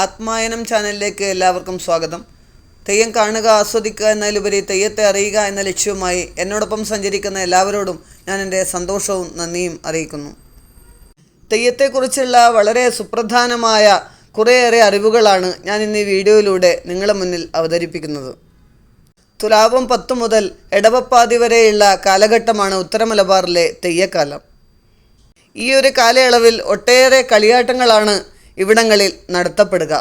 ആത്മായനം ചാനലിലേക്ക് എല്ലാവർക്കും സ്വാഗതം. തെയ്യം കാണുക ആസ്വദിക്കുക എന്നതിലുപരി തെയ്യത്തെ അറിയുക എന്ന ലക്ഷ്യവുമായി എന്നോടൊപ്പം സഞ്ചരിക്കുന്ന എല്ലാവരോടും ഞാൻ എന്റെ സന്തോഷവും നന്ദിയും അറിയിക്കുന്നു. തെയ്യത്തെക്കുറിച്ചുള്ള വളരെ സുപ്രധാനമായ കുറേയേറെ അറിവുകളാണ് ഞാൻ ഇന്ന് ഈ വീഡിയോയിലൂടെ നിങ്ങളുടെ മുന്നിൽ അവതരിപ്പിക്കുന്നത്. തുലാവം പത്ത് മുതൽ എടവപ്പാതി വരെയുള്ള കാലഘട്ടമാണ് ഉത്തരമലബാറിലെ തെയ്യക്കാലം ഈ ഒരു കാലയളവിൽ ഒട്ടേറെ കളിയാട്ടങ്ങളാണ് ഇവിടങ്ങളിൽ നടത്തപ്പെടുക.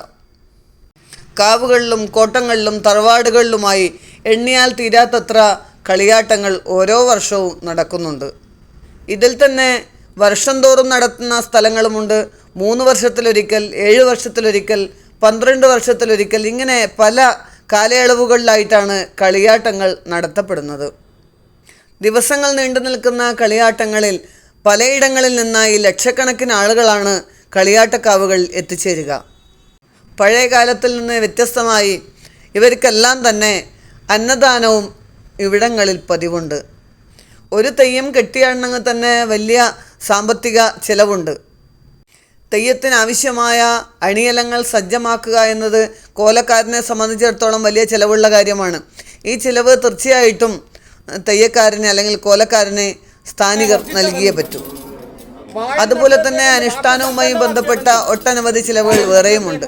കാവുകളിലും കോട്ടങ്ങളിലും തറവാടുകളിലുമായി എണ്ണിയാൽ തീരാത്തത്ര കളിയാട്ടങ്ങൾ ഓരോ വർഷവും നടക്കുന്നുണ്ട്. ഇതിൽ തന്നെ വർഷം തോറും നടത്തുന്ന സ്ഥലങ്ങളുമുണ്ട്. മൂന്ന് വർഷത്തിലൊരിക്കൽ ഏഴ് വർഷത്തിലൊരിക്കൽ പന്ത്രണ്ട് വർഷത്തിലൊരിക്കൽ ഇങ്ങനെ പല കാലയളവുകളിലായിട്ടാണ് കളിയാട്ടങ്ങൾ നടത്തപ്പെടുന്നത്. ദിവസങ്ങൾ നീണ്ടു നിൽക്കുന്ന കളിയാട്ടങ്ങളിൽ പലയിടങ്ങളിൽ നിന്നായി ലക്ഷക്കണക്കിന് ആളുകളാണ് കളിയാട്ടക്കാവുകൾ എത്തിച്ചേരുക. പഴയ കാലത്തിൽ നിന്ന് വ്യത്യസ്തമായി ഇവർക്കെല്ലാം തന്നെ അന്നദാനവും ഇവിടങ്ങളിൽ പതിവുണ്ട്. ഒരു തെയ്യം കെട്ടിയാണെങ്കിൽ തന്നെ വലിയ സാമ്പത്തിക ചിലവുണ്ട്. തെയ്യത്തിനാവശ്യമായ അണിയലങ്ങൾ സജ്ജമാക്കുക എന്നത് കോലക്കാരനെ സംബന്ധിച്ചിടത്തോളം വലിയ ചിലവുള്ള കാര്യമാണ്. ഈ ചിലവ് തീർച്ചയായിട്ടും തെയ്യക്കാരനെ അല്ലെങ്കിൽ കോലക്കാരനെ സ്ഥാനികർ നൽകിയേ പറ്റൂ. അതുപോലെ തന്നെ അനുഷ്ഠാനവുമായി ബന്ധപ്പെട്ട ഒട്ടനവധി ചിലവുകൾ വേറെയുമുണ്ട്.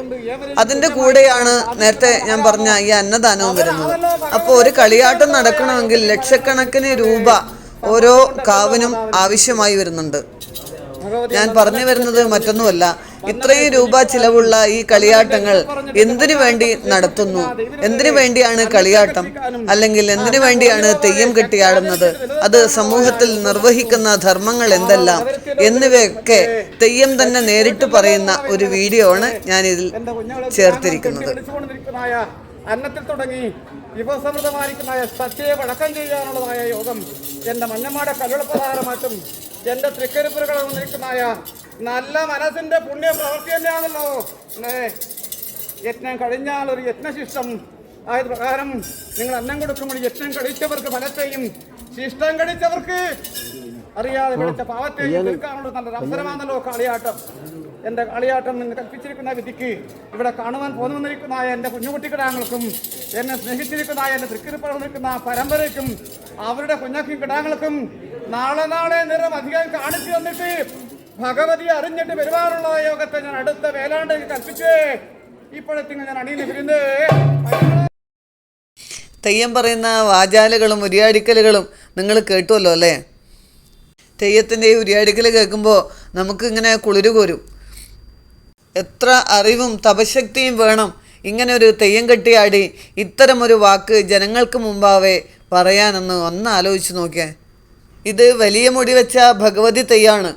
അതിന്റെ കൂടെയാണ് നേരത്തെ ഞാൻ പറഞ്ഞ ഈ അന്നദാനവും വരുന്നത്. അപ്പോൾ ഒരു കളിയാട്ടം നടക്കണമെങ്കിൽ ലക്ഷക്കണക്കിന് രൂപ ഓരോ കാവിനും ആവശ്യമായി വരുന്നുണ്ട്. ഞാൻ പറഞ്ഞു വരുന്നത് മറ്റൊന്നുമല്ല. ഇത്രയും രൂപ ചിലവുള്ള ഈ കളിയാട്ടങ്ങൾ എന്തിനു വേണ്ടി നടത്തുന്നു? എന്തിനു വേണ്ടിയാണ് കളിയാട്ടം? അല്ലെങ്കിൽ എന്തിനു വേണ്ടിയാണ് തെയ്യം കെട്ടിയാടുന്നത്? അത് സമൂഹത്തിൽ നിർവഹിക്കുന്ന ധർമ്മങ്ങൾ എന്തെല്ലാം? എന്നിവയൊക്കെ തെയ്യം തന്നെ നേരിട്ട് പറയുന്ന ഒരു വീഡിയോ ആണ് ഞാനിതിൽ ചേർത്തിരിക്കുന്നത്. അന്നത്തിൽ തുടങ്ങി വിഭവസമൃദ്ധമായിരിക്കുന്നതായ സത്യയെ വഴക്കം ചെയ്യാനുള്ളതായ യോഗം എന്റെ മഞ്ഞമാടെ കല്ലുളപ്രകാരമായിട്ടും എന്റെ തൃക്കരിപ്പുരകളിൽ വന്നിരിക്കുന്നതായ നല്ല മനസ്സിന്റെ പുണ്യ പ്രവൃത്തി തന്നെയാണല്ലോ. യജ്ഞം കഴിഞ്ഞാൽ ഒരു യജ്ഞശിഷ്ടം. ആയത് പ്രകാരം നിങ്ങൾ അന്നം കൊടുക്കുമ്പോൾ യജ്ഞം കഴിച്ചവർക്ക് ഫലത്തെയും ശിഷ്ടം കഴിച്ചവർക്ക് അറിയാതെ വിളിച്ച പാവത്തെയും തീർക്കാനുള്ള നല്ലൊരു അവസരമാണല്ലോ കളിയാട്ടം. എന്റെ കളിയാട്ടം നിന്ന് കൽപ്പിച്ചിരിക്കുന്ന വിധിക്ക് ഇവിടെ കാണുവാൻ പോന്നു വന്നിരിക്കുന്ന എന്റെ കുഞ്ഞുകുട്ടിക്കിടാങ്ങൾക്കും എന്നെ സ്നേഹിച്ചിരിക്കുന്ന എന്റെ തൃക്കിരിപ്പുറ നിൽക്കുന്ന പരമ്പരയ്ക്കും അവരുടെ കുഞ്ഞക്കും കിടാങ്ങൾക്കും നാളെ നാളെ നിറം അധികം കാണിച്ചു തന്നിട്ട് ഭഗവതി അറിഞ്ഞിട്ട് പെരുമാറുള്ള യോഗത്തെ ഞാൻ അടുത്ത വേലാണ്ട് കൽപ്പിച്ചേ ഇപ്പോഴത്തേക്ക് ഞാൻ അണിയിൽ വരുന്നത് തെയ്യം പറയുന്ന വാചാലുകളും ഉരിയാടിക്കലുകളും നിങ്ങൾ കേട്ടുമല്ലോ അല്ലേ? തെയ്യത്തിന്റെ ഈ ഉരിയാടിക്കൽ കേൾക്കുമ്പോൾ നമുക്കിങ്ങനെ കുളിരു കോരും. എത്ര അറിവും തപശക്തിയും വേണം ഇങ്ങനെ ഒരു തെയ്യം കെട്ടിയാടി ഇത്തരമൊരു വാക്ക് ജനങ്ങൾക്ക് മുമ്പാവേ പറയാനെന്ന് ഒന്ന് ആലോചിച്ച് നോക്കിയേ. ഇത് വലിയ മുടി വെച്ച ഭഗവതി തെയ്യാണ്.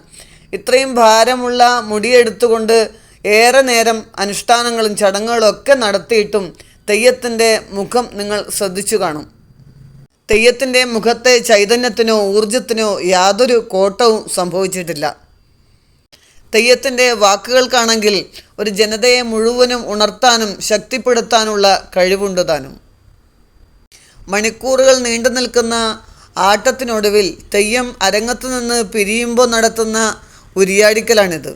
ഇത്രയും ഭാരമുള്ള മുടിയെടുത്തുകൊണ്ട് ഏറെ നേരം അനുഷ്ഠാനങ്ങളും ചടങ്ങുകളും ഒക്കെ നടത്തിയിട്ടും തെയ്യത്തിന്റെ മുഖം നിങ്ങൾ ശ്രദ്ധിച്ചു കാണും. തെയ്യത്തിന്റെ മുഖത്തെ ചൈതന്യത്തിനോ ഊർജത്തിനോ യാതൊരു കോട്ടവും സംഭവിച്ചിട്ടില്ല. തെയ്യത്തിന്റെ വാക്കുകൾക്കാണെങ്കിൽ ഒരു ജനതയെ മുഴുവനും ഉണർത്താനും ശക്തിപ്പെടുത്താനുള്ള കഴിവുണ്ട് താനും. മണിക്കൂറുകൾ നീണ്ടു നിൽക്കുന്ന ആട്ടത്തിനൊടുവിൽ തെയ്യം അരങ്ങത്തു നിന്ന് പിരിയുമ്പോൾ നടത്തുന്ന ഉരിയാടിക്കലാണിത്.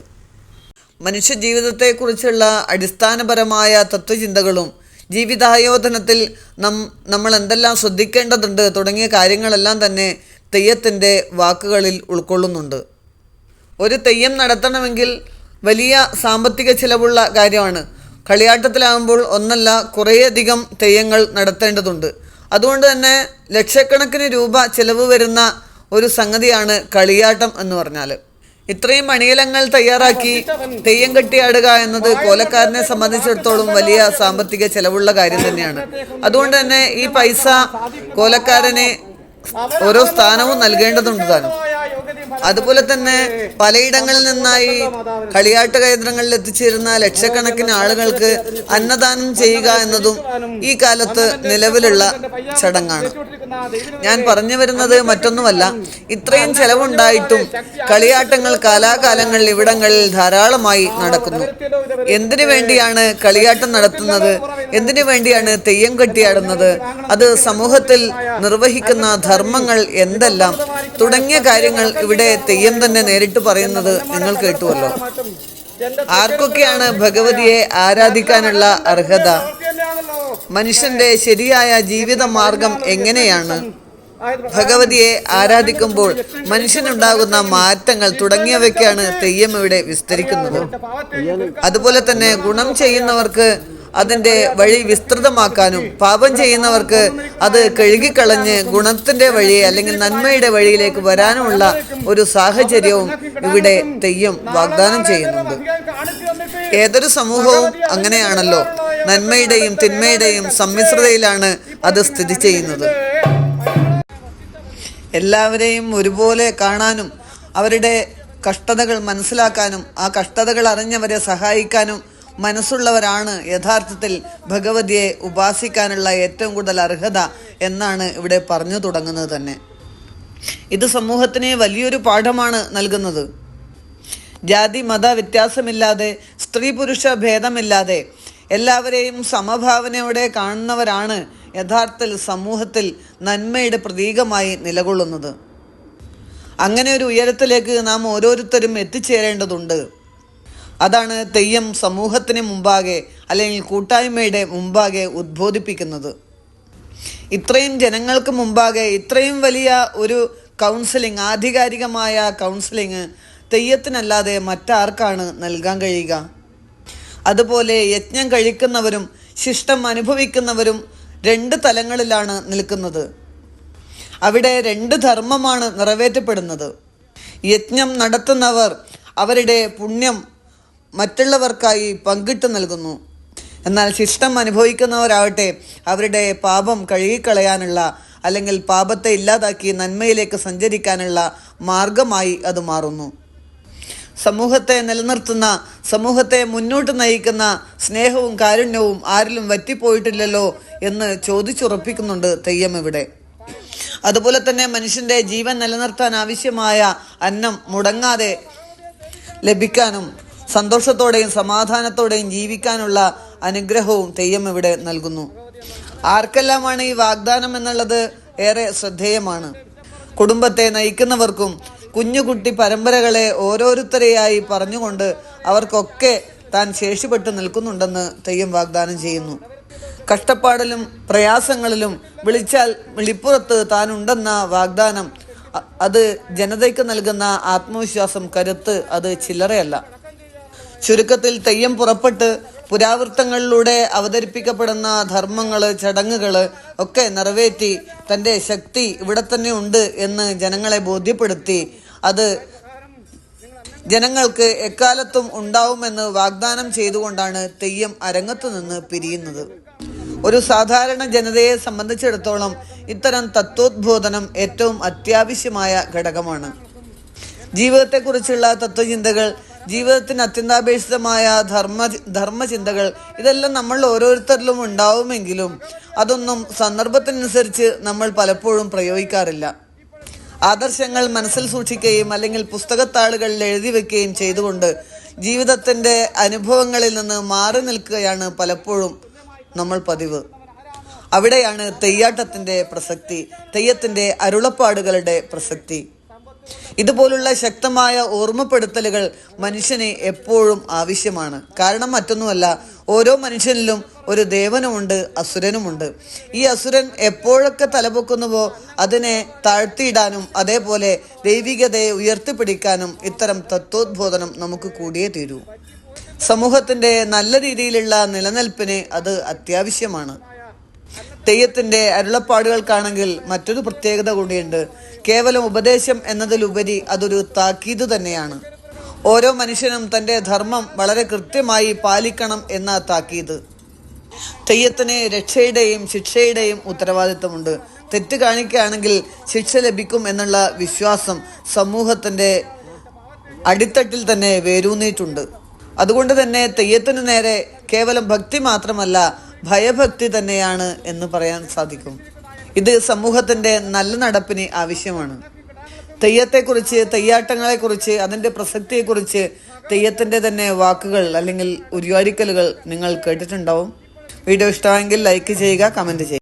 മനുഷ്യജീവിതത്തെക്കുറിച്ചുള്ള അടിസ്ഥാനപരമായ തത്വചിന്തകളും ജീവിതായോധനത്തിൽ നം നമ്മൾ എന്തെല്ലാം ശ്രദ്ധിക്കേണ്ടതുണ്ട് തുടങ്ങിയ കാര്യങ്ങളെല്ലാം തന്നെ തെയ്യത്തിന്റെ വാക്കുകളിൽ ഉൾക്കൊള്ളുന്നുണ്ട്. ഒരു തെയ്യം നടത്തണമെങ്കിൽ വലിയ സാമ്പത്തിക ചിലവുള്ള കാര്യമാണ്. കളിയാട്ടത്തിലാകുമ്പോൾ ഒന്നല്ല കുറേയധികം തെയ്യങ്ങൾ നടത്തേണ്ടതുണ്ട്. അതുകൊണ്ട് തന്നെ ലക്ഷക്കണക്കിന് രൂപ ചിലവ് വരുന്ന ഒരു സംഗതിയാണ് കളിയാട്ടം എന്ന് പറഞ്ഞാൽ ഇത്രയും അണിയലങ്ങൾ തയ്യാറാക്കി തെയ്യം കെട്ടിയാടുക എന്നത് കോലക്കാരനെ സംബന്ധിച്ചിടത്തോളം വലിയ സാമ്പത്തിക ചെലവുള്ള കാര്യം തന്നെയാണ്. അതുകൊണ്ട് തന്നെ ഈ പൈസ കോലക്കാരനെ ഓരോ സ്ഥാനവും നൽകേണ്ടതുണ്ട് താനും. അതുപോലെ തന്നെ പലയിടങ്ങളിൽ നിന്നായി കളിയാട്ട കേന്ദ്രങ്ങളിൽ എത്തിച്ചേരുന്ന ലക്ഷക്കണക്കിന് ആളുകൾക്ക് അന്നദാനം ചെയ്യുക എന്നതും ഈ കാലത്ത് നിലവിലുള്ള ചടങ്ങാണ്. ഞാൻ പറഞ്ഞു വരുന്നത് മറ്റൊന്നുമല്ല. ഇത്രയും ചെലവുണ്ടായിട്ടും കളിയാട്ടങ്ങൾ കാലാകാലങ്ങളിൽ ഇവിടങ്ങളിൽ ധാരാളമായി നടക്കുന്നു. എന്തിനു വേണ്ടിയാണ് കളിയാട്ടം നടത്തുന്നത്? എന്തിനു വേണ്ടിയാണ് തെയ്യം കെട്ടിയാടുന്നത്? അത് സമൂഹത്തിൽ നിർവഹിക്കുന്ന ധർമ്മങ്ങൾ എന്തെല്ലാം? തുടങ്ങിയ കാര്യങ്ങൾ ഇവിടെ തെയ്യം തന്നെ നേരിട്ട് പറയുന്നത് നിങ്ങൾ കേട്ടുവല്ലോ. ആർക്കൊക്കെയാണ് ഭഗവതിയെ ആരാധിക്കാനുള്ള അർഹത? മനുഷ്യന്റെ ശരിയായ ജീവിത മാർഗം എങ്ങനെയാണ്? ഭഗവതിയെ ആരാധിക്കുമ്പോൾ മനുഷ്യനുണ്ടാകുന്ന മാറ്റങ്ങൾ തുടങ്ങിയവയ്ക്കാണ് തെയ്യം ഇവിടെ വിസ്തരിക്കുന്നത്. അതുപോലെ തന്നെ ഗുണം ചെയ്യുന്നവർക്ക് അതിന്റെ വഴി വിസ്തൃതമാക്കാനും പാപം ചെയ്യുന്നവർക്ക് അത് കഴുകിക്കളഞ്ഞ് ഗുണത്തിന്റെ വഴി അല്ലെങ്കിൽ നന്മയുടെ വഴിയിലേക്ക് വരാനുമുള്ള ഒരു സാഹചര്യവും ഇവിടെ തെയ്യം വാഗ്ദാനം ചെയ്യുന്നുണ്ട്. ഏതൊരു സമൂഹവും അങ്ങനെയാണല്ലോ. നന്മയുടെയും തിന്മയുടെയും സമ്മിശ്രതയിലാണ് അത് സ്ഥിതി ചെയ്യുന്നത്. എല്ലാവരെയും ഒരുപോലെ കാണാനും അവരുടെ കഷ്ടതകൾ മനസ്സിലാക്കാനും ആ കഷ്ടതകൾ അറിഞ്ഞവരെ സഹായിക്കാനും മനസ്സുള്ളവരാണ് യഥാർത്ഥത്തിൽ ഭഗവതിയെ ഉപാസിക്കാനുള്ള ഏറ്റവും കൂടുതൽ അർഹത എന്നാണ് ഇവിടെ പറഞ്ഞു തുടങ്ങുന്നത് തന്നെ. ഇത് സമൂഹത്തിന് വലിയൊരു പാഠമാണ് നൽകുന്നത്. ജാതി മത വ്യത്യാസമില്ലാതെ സ്ത്രീ പുരുഷ ഭേദമില്ലാതെ എല്ലാവരെയും സമഭാവനയോടെ കാണുന്നവരാണ് യഥാർത്ഥത്തിൽ സമൂഹത്തിൽ നന്മയുടെ പ്രതീകമായി നിലകൊള്ളുന്നത്. അങ്ങനെ ഒരു ഉയരത്തിലേക്ക് നാം ഓരോരുത്തരും എത്തിച്ചേരേണ്ടതുണ്ട്. അതാണ് തെയ്യം സമൂഹത്തിന് മുമ്പാകെ അല്ലെങ്കിൽ കൂട്ടായ്മയുടെ മുമ്പാകെ ഉദ്ബോധിപ്പിക്കുന്നത്. ഇത്രയും ജനങ്ങൾക്ക് മുമ്പാകെ ഇത്രയും വലിയ ഒരു കൗൺസിലിംഗ് ആധികാരികമായ കൗൺസിലിംഗ് തെയ്യത്തിനല്ലാതെ മറ്റാർക്കാണ് നൽകാൻ കഴിയുക? അതുപോലെ യജ്ഞം കഴിക്കുന്നവരും ശിഷ്ടം അനുഭവിക്കുന്നവരും രണ്ട് തലങ്ങളിലാണ് നിൽക്കുന്നത്. അവിടെ രണ്ട് ധർമ്മമാണ് നിറവേറ്റപ്പെടുന്നത്. യജ്ഞം നടത്തുന്നവർ അവരുടെ പുണ്യം മറ്റുള്ളവർക്കായി പങ്കിട്ട് നൽകുന്നു. എന്നാൽ ശിഷ്ടം അനുഭവിക്കുന്നവരാവട്ടെ അവരുടെ പാപം കഴുകിക്കളയാനുള്ള അല്ലെങ്കിൽ പാപത്തെ ഇല്ലാതാക്കി നന്മയിലേക്ക് സഞ്ചരിക്കാനുള്ള മാർഗമായി അത് മാറുന്നു. സമൂഹത്തെ നിലനിർത്തുന്ന സമൂഹത്തെ മുന്നോട്ട് നയിക്കുന്ന സ്നേഹവും കാരുണ്യവും ആരിലും വറ്റിപ്പോയിട്ടില്ലല്ലോ എന്ന് ചോദിച്ചുറപ്പിക്കുന്നുണ്ട് തെയ്യം ഇവിടെ. അതുപോലെ തന്നെ മനുഷ്യന്റെ ജീവൻ നിലനിർത്താൻ ആവശ്യമായ അന്നം മുടങ്ങാതെ ലഭിക്കാനും സന്തോഷത്തോടെയും സമാധാനത്തോടെയും ജീവിക്കാനുള്ള അനുഗ്രഹവും തെയ്യം ഇവിടെ നൽകുന്നു. ആർക്കെല്ലാമാണ് ഈ വാഗ്ദാനം എന്നുള്ളത് ഏറെ ശ്രദ്ധേയമാണ്. കുടുംബത്തെ നയിക്കുന്നവർക്കും കുഞ്ഞുകുട്ടി പരമ്പരകളെ ഓരോരുത്തരെയായി പറഞ്ഞുകൊണ്ട് അവർക്കൊക്കെ താൻ ശേഷിപ്പെട്ട് നിൽക്കുന്നുണ്ടെന്ന് തെയ്യം വാഗ്ദാനം ചെയ്യുന്നു. കഷ്ടപ്പാടിലും പ്രയാസങ്ങളിലും വിളിച്ചാൽ വിളിപ്പുറത്ത് താനുണ്ടെന്ന വാഗ്ദാനം അത് ജനതയ്ക്ക് നൽകുന്ന ആത്മവിശ്വാസം കരുത്ത് അത് ചില്ലറയല്ല. ചുരുക്കത്തിൽ തെയ്യം പുറപ്പെട്ട് പുരാവൃത്തങ്ങളിലൂടെ അവതരിപ്പിക്കപ്പെടുന്ന ധർമ്മങ്ങൾ ചടങ്ങുകൾ ഒക്കെ നിറവേറ്റി തന്റെ ശക്തി ഇവിടെ തന്നെ ഉണ്ട് എന്ന് ജനങ്ങളെ ബോധ്യപ്പെടുത്തി. അത് ജനങ്ങൾക്ക് എക്കാലത്തും ഉണ്ടാവുമെന്ന് വാഗ്ദാനം ചെയ്തുകൊണ്ടാണ് തെയ്യം അരങ്ങത്തു നിന്ന് പിരിയുന്നത്. ഒരു സാധാരണ ജനതയെ സംബന്ധിച്ചിടത്തോളം ഇത്തരം തത്വോദ്ബോധനം ഏറ്റവും അത്യാവശ്യമായ ഘടകമാണ്. ജീവിതത്തെക്കുറിച്ചുള്ള തത്വചിന്തകൾ ജീവിതത്തിന് അത്യന്താപേക്ഷിതമായ ധർമ്മ ധർമ്മചിന്തകൾ ഇതെല്ലാം നമ്മൾ ഓരോരുത്തരിലും ഉണ്ടാവുമെങ്കിലും അതൊന്നും സന്ദർഭത്തിനനുസരിച്ച് നമ്മൾ പലപ്പോഴും പ്രയോഗിക്കാറില്ല. ആദർശങ്ങൾ മനസ്സിൽ സൂക്ഷിക്കുകയും അല്ലെങ്കിൽ പുസ്തകത്താളുകളിൽ എഴുതി വെക്കുകയും ചെയ്തുകൊണ്ട് ജീവിതത്തിന്റെ അനുഭവങ്ങളിൽ നിന്ന് മാറി നിൽക്കുകയാണ് പലപ്പോഴും നമ്മൾ പതിവ്. അവിടെയാണ് തെയ്യാട്ടത്തിന്റെ പ്രസക്തി തെയ്യത്തിന്റെ അരുളപ്പാടുകളുടെ പ്രസക്തി. ഇതുപോലുള്ള ശക്തമായ ഓർമ്മപ്പെടുത്തലുകൾ മനുഷ്യന് എപ്പോഴും ആവശ്യമാണ്. കാരണം മറ്റൊന്നുമല്ല ഓരോ മനുഷ്യനിലും ഒരു ദേവനുമുണ്ട് അസുരനുമുണ്ട്. ഈ അസുരൻ എപ്പോഴൊക്കെ തലപൊക്കുന്നുവോ അതിനെ താഴ്ത്തിയിടാനും അതേപോലെ ദൈവികതയെ ഉയർത്തിപ്പിടിക്കാനും ഇത്തരം തത്വോദ്ബോധനം നമുക്ക് കൂടിയേ തീരൂ. സമൂഹത്തിന്റെ നല്ല രീതിയിലുള്ള നിലനിൽപ്പിന് അത് അത്യാവശ്യമാണ്. തെയ്യത്തിന്റെ അരുളപ്പാടുകൾക്കാണെങ്കിൽ മറ്റൊരു പ്രത്യേകത കൂടിയുണ്ട്. കേവലം ഉപദേശം എന്നതിലുപരി അതൊരു താക്കീത് തന്നെയാണ്. ഓരോ മനുഷ്യനും തന്റെ ധർമ്മം വളരെ കൃത്യമായി പാലിക്കണം എന്ന താക്കീത്. തെയ്യത്തിന് രക്ഷയുടെയും ശിക്ഷയുടെയും ഉത്തരവാദിത്തമുണ്ട് തെറ്റ് കാണിക്കുകയാണെങ്കിൽ ശിക്ഷ ലഭിക്കും എന്നുള്ള വിശ്വാസം സമൂഹത്തിന്റെ അടിത്തട്ടിൽ തന്നെ വേരൂന്നിയിട്ടുണ്ട്. അതുകൊണ്ട് തന്നെ തെയ്യത്തിന് നേരെ കേവലം ഭക്തി മാത്രമല്ല ഭയഭക്തി തന്നെയാണ് എന്ന് പറയാൻ സാധിക്കും. ഇത് സമൂഹത്തിന്റെ നല്ല നടപ്പിന് ആവശ്യമാണ്. തെയ്യത്തെക്കുറിച്ച് തെയ്യാട്ടങ്ങളെക്കുറിച്ച് അതിന്റെ പ്രസക്തിയെക്കുറിച്ച് തെയ്യത്തിന്റെ തന്നെ വാക്കുകൾ അല്ലെങ്കിൽ ഉരുവാരിക്കലുകൾ നിങ്ങൾ കേട്ടിട്ടുണ്ടാവും. വീഡിയോ ഇഷ്ടമായെങ്കിൽ ലൈക്ക് ചെയ്യുക കമന്റ് ചെയ്യുക.